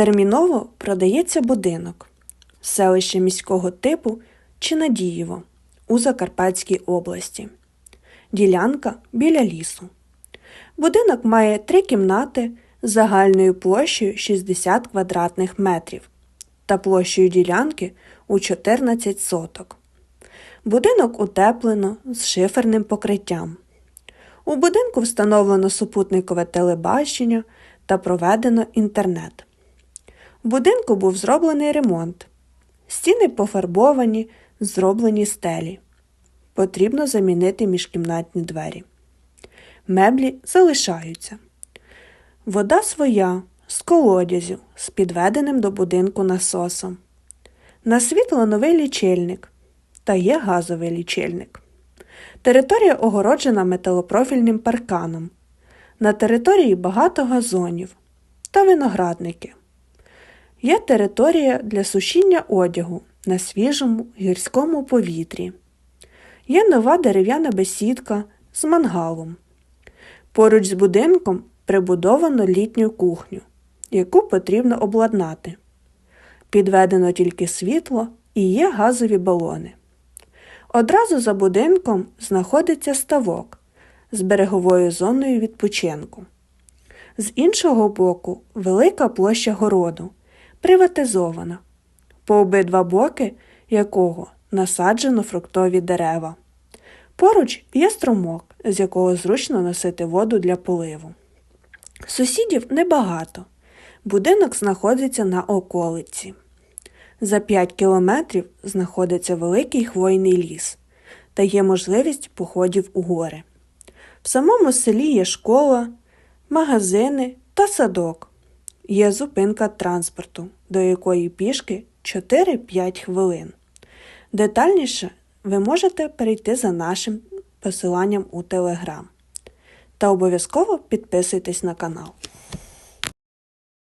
Терміново продається будинок селище міського типу Чинадієво у Закарпатській області. Ділянка біля лісу. Будинок має три кімнати з загальною площею 60 квадратних метрів та площею ділянки у 14 соток. Будинок утеплено з шиферним покриттям. У будинку встановлено супутникове телебачення та проведено інтернет. В будинку був зроблений ремонт. Стіни пофарбовані, зроблені стелі. Потрібно замінити міжкімнатні двері. Меблі залишаються. Вода своя з колодязю з підведеним до будинку насосом. На світло новий лічильник та є газовий лічильник. Територія огороджена металопрофільним парканом. На території багато газонів та виноградники. Є територія для сушіння одягу на свіжому гірському повітрі. Є нова дерев'яна бесідка з мангалом. Поруч з будинком прибудовано літню кухню, яку потрібно обладнати. Підведено тільки світло і є газові балони. Одразу за будинком знаходиться ставок з береговою зоною відпочинку. З іншого боку велика площа городу, приватизована, по обидва боки якого насаджено фруктові дерева. Поруч є струмок, з якого зручно носити воду для поливу. Сусідів небагато. Будинок знаходиться на околиці. За 5 кілометрів знаходиться великий хвойний ліс та є можливість походів у гори. В самому селі є школа, магазини та садок. Є зупинка транспорту, до якої пішки 4-5 хвилин. Детальніше ви можете перейти за нашим посиланням у Телеграм. Та обов'язково підписуйтесь на канал.